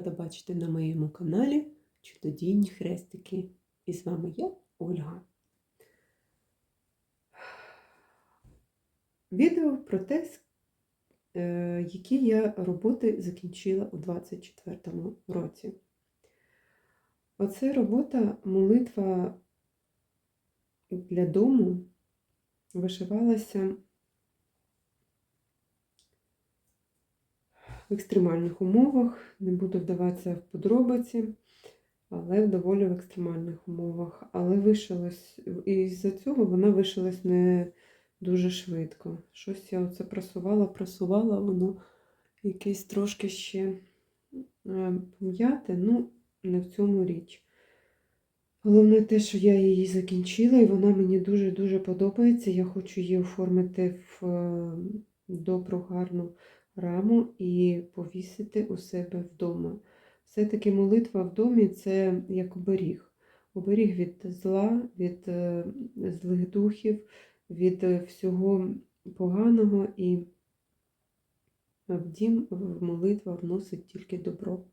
Рада бачити на моєму каналі Чудодійні хрестики. І з вами я, Ольга. Відео про те, е, які я роботи закінчила у 24-му році. Оце робота молитва для дому вишивалася в екстремальних умовах. Не буду вдаватися в подробиці, але доволі в екстремальних умовах. Але вишилась, і з-за цього вона вишилась не дуже швидко. Щось я оце просувала, просувала, воно якесь трошки ще е, пом'яте, ну, не в цьому річ. Головне те, що я її закінчила, і вона мені дуже-дуже подобається. Я хочу її оформити в е, добру, гарну раму і повісити у себе вдома. Все-таки молитва в домі це як оберіг. Оберіг від зла, від е, злих духів, від е, всього поганого, і в дім молитва вносить тільки добро.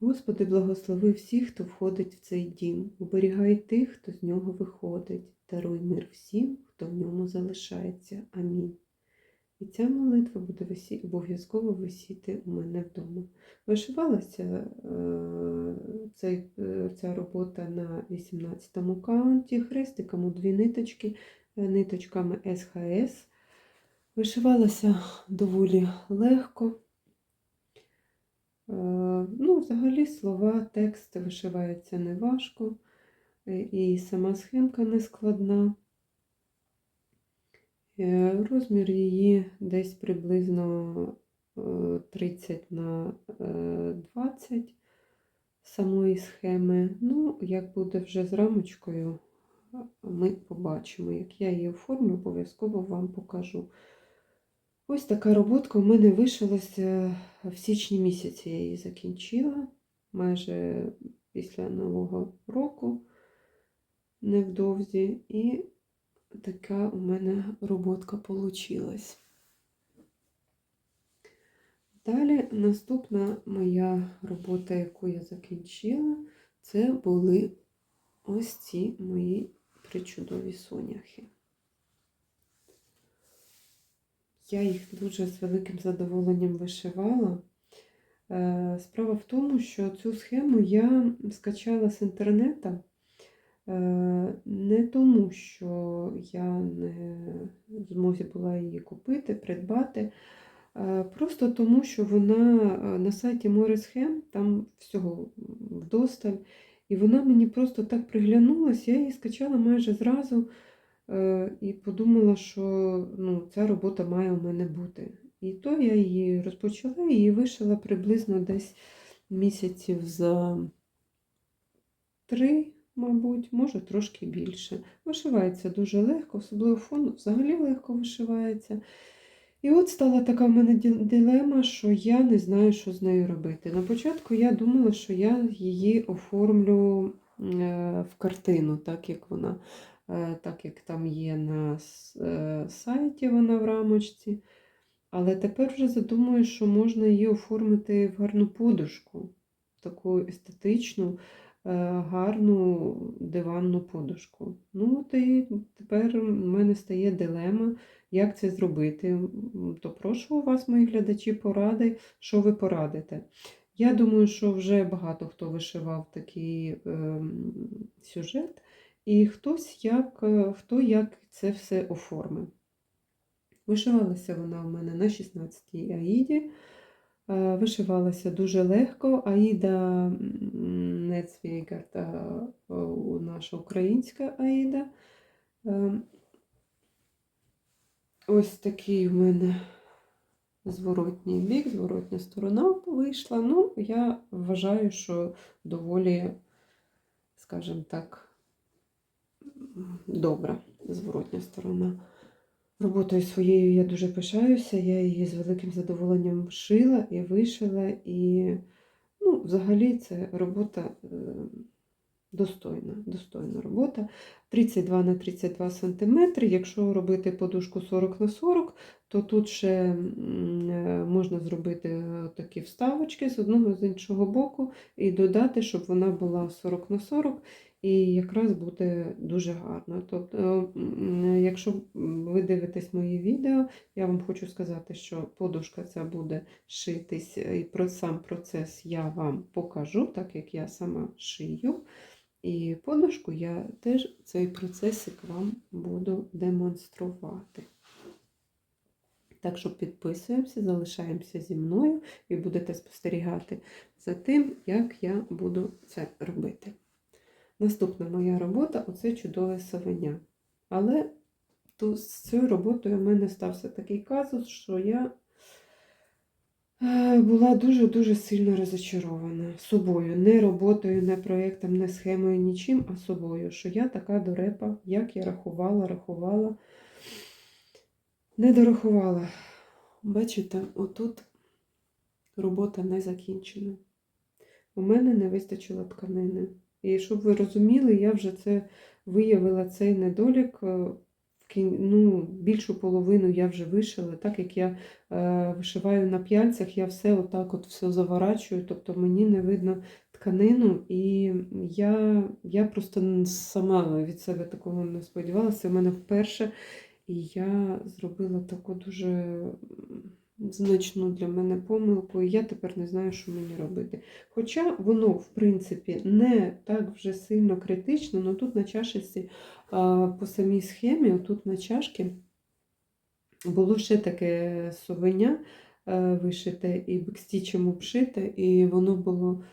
Господи, благослови всіх, хто входить в цей дім, оберігай тих, хто з нього виходить, даруй мир всім, хто в ньому залишається. Амінь. І ця молитва буде висі... обов'язково висіти у мене вдома. Вишивалася е... цей... е, ця робота на 18-му каунті, хрестиком у дві ниточки, е, ниточками СХС. Вишивалася доволі легко. Ну, взагалі слова, текст вишивається неважко, і сама схемка не складна. Е, Розмір її десь приблизно е, 30 на е, 20 самої схеми. Ну, як буде вже з рамочкою, ми побачимо. Як я її оформлю, обов'язково вам покажу. Ось така роботка у мене вишилася в січні місяці. Я її закінчила майже після Нового року, невдовзі. І така у мене роботка получилась. Далі наступна моя робота, яку я закінчила, це були ось ці мої причудові соняхи. Я їх дуже з великим задоволенням вишивала. Е, Справа в тому, що цю схему я скачала з інтернету не тому, що я не в змозі була її купити, придбати. е, Просто тому, що вона е, на сайті Морисхем, там всього вдосталь, і вона мені просто так приглянулась, я її скачала майже зразу. Е, і подумала, що ну, ця робота має у мене бути. І то я її розпочала і вишила приблизно десь місяців за три, мабуть, може трошки більше. Вишивається дуже легко, особливо фон взагалі легко вишивається. І от стала така в мене дилема, що я не знаю, що з нею робити. На початку я думала, що я її оформлю е, в картину, так як вона е, так як там є на е, сайті вона в рамочці. Але тепер вже задумую, що можна її оформити в гарну подушку, таку естетичну, гарну диванну подушку. Ну, от і тепер у мене стає дилема, як це зробити. То прошу у вас, мої глядачі, поради, що ви порадите. Я думаю, що вже багато хто вишивав такий ем, сюжет. І хтось як, е, хто як це все оформив. Вишивалася вона у мене на 16-й аїді. Е, Вишивалася дуже легко. Аїда м, Нецвейгард, а, е, наша українська Аїда. Е, Ось такий у мене зворотній бік, зворотня сторона вийшла. Ну, я вважаю, що доволі, скажімо так, добра зворотня сторона. Роботою своєю я дуже пишаюся, я її з великим задоволенням шила і вишила. І, ну, взагалі, це робота е, достойна, достойна робота. 32 на 32 см. Якщо робити подушку 40 на 40, то тут ще е, можна зробити такі вставочки з одного з іншого боку і додати, щоб вона була 40 на 40, і якраз буде дуже гарно. Тобто, якщо ви дивитесь мої відео, я вам хочу сказати, що подушка ця буде шитись, і про сам процес я вам покажу, так як я сама шию. І подушку я теж цей процесик вам буду демонструвати. Так що підписуємося, залишаємося зі мною і будете спостерігати за тим, як я буду це робити. Наступна моя робота оце чудове совеня. Але то з цією роботою в мене стався такий казус, що я е, була дуже-дуже сильно розочарована собою. Не роботою, не проєктом, не схемою, нічим, а собою. Що я така дурепа, як я рахувала, рахувала, не дорахувала. Бачите, отут робота не закінчена. У мене не вистачило тканини. І щоб ви розуміли, я вже це виявила цей недолік. е, Ну, більшу половину я вже вишила, так як я е, вишиваю на п'яльцях, я все отак от все заворачую, тобто мені не видно тканину, і я, я просто сама від себе такого не сподівалася. У мене вперше, і я зробила таку дуже значну для мене помилку, і я тепер не знаю, що мені робити. Хоча воно, в принципі, не так вже сильно критично, але тут на чашечці по самій схемі, отут на чашці, було ще таке совеня е, вишите і бекстічем обшите, і воно було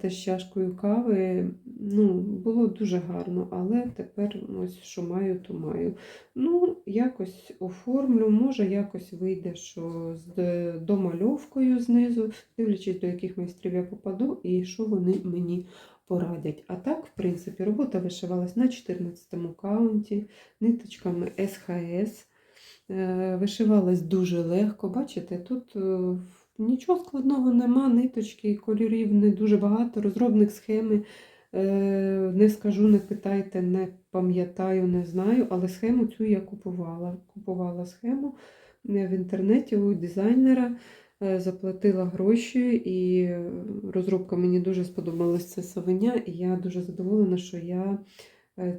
теж чашкою кави. Ну, було дуже гарно, але тепер ось що маю, то маю. Ну, якось оформлю, може, якось вийде, що з домальовкою знизу, дивлячись, до яких майстрів я попаду, і що вони мені порадять. А так, в принципі, робота вишивалась на 14 му каунті ниточками СХС. Е, Вишивалась дуже легко. Бачите, тут е, нічого складного нема, ниточки, кольорів не дуже багато, розробник схеми. е, Не скажу, не питайте, не пам'ятаю, не знаю, але схему цю я купувала. Купувала схему е, в інтернеті у дизайнера, е, заплатила гроші, і розробка мені дуже сподобалась це совеня, і я дуже задоволена, що я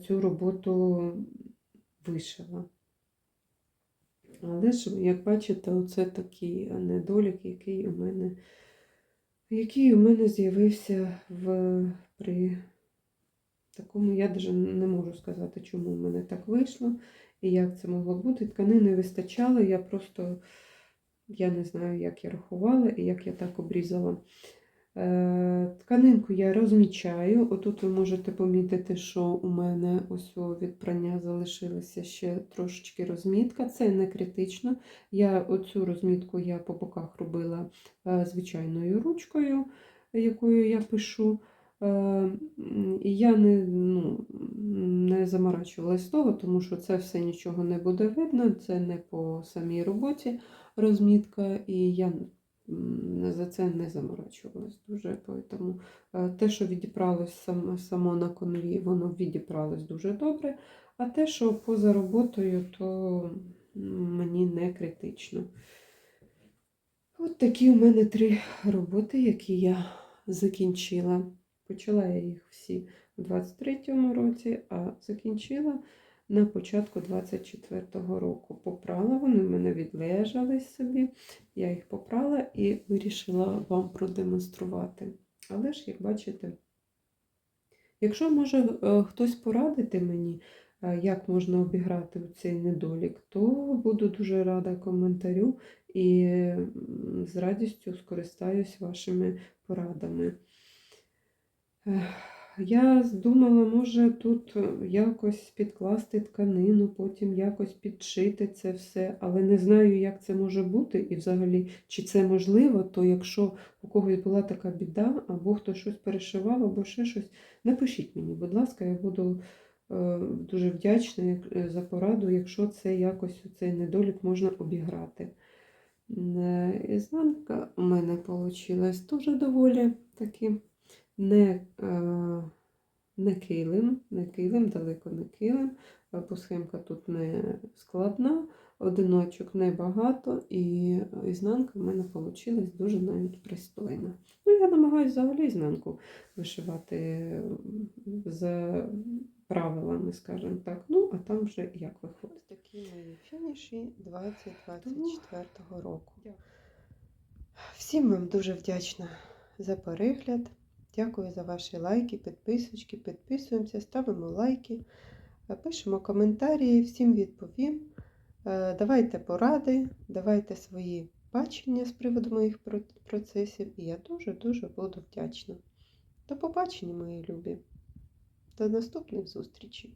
цю роботу вишила. Але ж, як бачите, оце такий недолік, який у мене, який у мене з'явився в, при такому, я навіть не можу сказати, чому в мене так вийшло і як це могло бути. Тканини вистачало, я просто я не знаю, як я рахувала і як я так обрізала. Е, Тканинку я розмічаю. Отут ви можете помітити, що у мене ось від прання залишилася ще трошечки розмітка. Це не критично. Я оцю розмітку я по боках робила е, звичайною ручкою, якою я пишу. Е, І я не, ну, не заморачувалась того, тому що це все нічого не буде видно, це не по самій роботі розмітка, і я за це не заморачувалась дуже. Тому е, те, що відібралось сам- само на конві, воно відібралось дуже добре, а те, що поза роботою, то мені не критично. От такі у мене три роботи, які я закінчила. Почала я їх всі у 23-му році, а закінчила на початку 24-го року. Попрала, вони в мене відлежались собі. Я їх попрала і вирішила вам продемонструвати. Але ж, як бачите, якщо може е, хтось порадити мені, е, як можна обіграти цей недолік, то буду дуже рада коментарю і з радістю скористаюсь вашими порадами. Я думала, може тут якось підкласти тканину, потім якось підшити це все, але не знаю, як це може бути і взагалі, чи це можливо, то якщо у когось була така біда, або хтось щось перешивав, або ще щось, напишіть мені, будь ласка, я буду е, дуже вдячна е, за пораду, якщо це якось цей недолік можна обіграти. Е, Ізнанка у мене вийшла дуже доволі таки не, е, не килим, не килим, далеко не килим, бо схемка тут не складна, одиночок небагато, і ізнанка в мене вийшла дуже навіть пристойна. Ну, я намагаюся взагалі ізнанку вишивати м, з правилами, скажімо так. Ну, а там вже як виходить. Такі мої фініші 2024 року. Всім вам дуже вдячна за перегляд. Дякую за ваші лайки, підписочки. Підписуємося, ставимо лайки, е, пишемо коментарі, всім відповім. Е, Давайте поради, давайте свої бачення з приводу моїх процесів, і я дуже-дуже буду вдячна. До побачення, мої любі. До наступних зустрічей!